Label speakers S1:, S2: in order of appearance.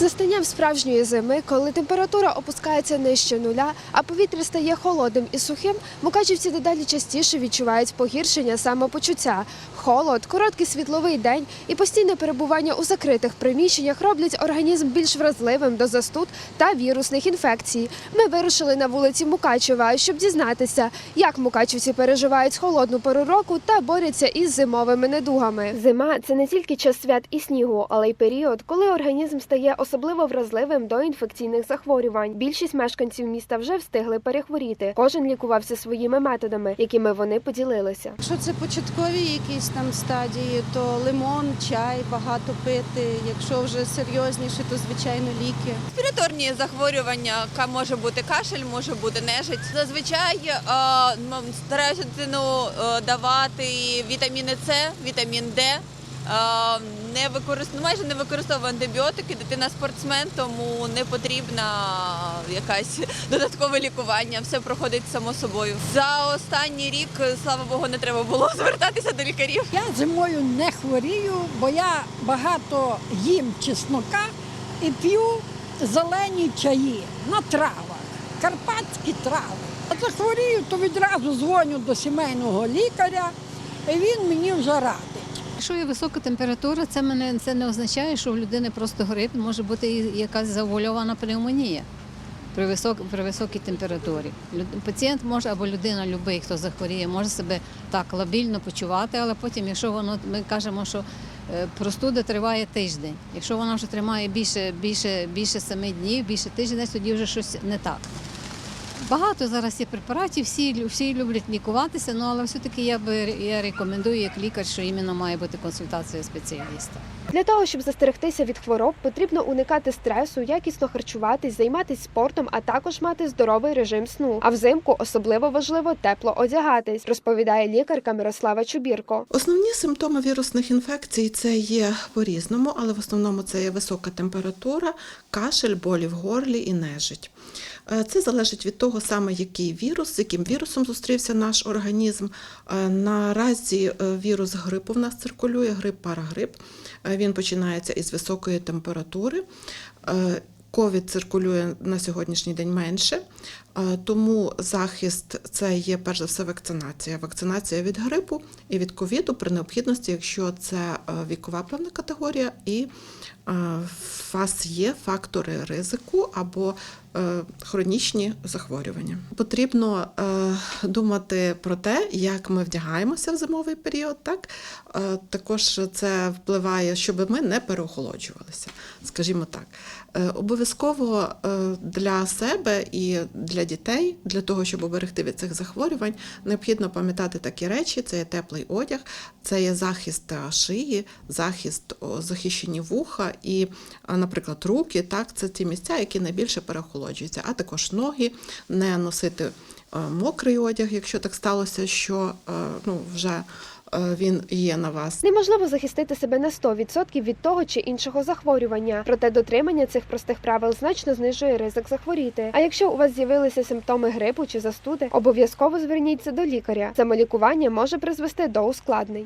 S1: З настанням справжньої зими, коли температура опускається нижче нуля, а повітря стає холодним і сухим, мукачівці дедалі частіше відчувають погіршення самопочуття. Холод, короткий світловий день і постійне перебування у закритих приміщеннях роблять організм більш вразливим до застуд та вірусних інфекцій. Ми вирушили на вулиці Мукачева, щоб дізнатися, як мукачівці переживають холодну пору року та борються із зимовими недугами. Зима це не тільки час свят і снігу, але й період, коли організм стає особливо вразливим до інфекційних захворювань. Більшість мешканців міста вже встигли перехворіти. Кожен лікувався своїми методами, якими вони поділилися.
S2: Якщо це початкові якісь там стадії, то лимон, чай багато пити. Якщо вже серйозніше, то звичайно ліки.
S3: Респіраторні захворювання, ка- може бути кашель, може бути нежить. Зазвичай е, стараюся дитину е, давати вітаміни С, вітамін Д. Е, не використ... ну, майже не використовую антибіотики. Дитина спортсмен, тому не потрібна якась додаткове лікування. Все проходить само собою. За останній рік, слава Богу, не треба було звертатися до лікарів.
S4: Я зимою не хворію, бо я багато їм чеснока і п'ю зелені чаї на травах, карпатські трави. А захворію, то відразу дзвоню до сімейного лікаря, і він мені вже радить.
S5: Якщо є висока температура, це мене це не означає, що у людини просто грип, може бути і якась завуальована пневмонія при висок, при високій температурі. Пацієнт може або людина, любий, хто захворіє, може себе так лабільно почувати, але потім, якщо воно ми кажемо, що е, простуда триває тиждень. Якщо вона вже тримає більше, більше, більше семи днів, більше тиждень, тоді вже щось не так. Багато зараз є препаратів, всі, всі люблять лікуватися, ну але все-таки я би я рекомендую як лікар, що іменно має бути консультація спеціаліста.
S1: Для того щоб застерегтися від хвороб, потрібно уникати стресу, якісно харчуватись, займатися спортом, а також мати здоровий режим сну. А взимку особливо важливо тепло одягатись, розповідає лікарка Мирослава Чубірко.
S6: Основні симптоми вірусних інфекцій це є по-різному, але в основному це є висока температура, кашель, болі в горлі і нежить. Е, Це залежить від того саме, який вірус, з яким вірусом зустрівся наш організм. Е, Наразі е, вірус грипу в нас циркулює, грип, парагрип. Е, Він починається із високої температури. Ковід циркулює на сьогоднішній день менше, тому захист це є перш за все вакцинація. Вакцинація від грипу і від ковіду при необхідності, якщо це вікова певна категорія, і у вас є фактори ризику або е, хронічні захворювання. Потрібно е, думати про те, як ми вдягаємося в зимовий період. Так Е, також це впливає, щоб ми не переохолоджувалися, скажімо так. Е, Обов'язково е, для себе і для дітей, для того, щоб оберегти від цих захворювань, необхідно пам'ятати такі речі: це є теплий одяг, це є захист е, шиї, захист захищені вуха і, наприклад, руки. Так, це ті місця, які найбільше переохолоджуються, а також ноги, не носити е, мокрий одяг, якщо так сталося, що е, ну, вже е, він є на вас.
S1: Неможливо захистити себе на 100% від того чи іншого захворювання. Проте дотримання цих простих правил значно знижує ризик захворіти. А якщо у вас з'явилися симптоми грипу чи застуди, обов'язково зверніться до лікаря. Самолікування може призвести до ускладнень.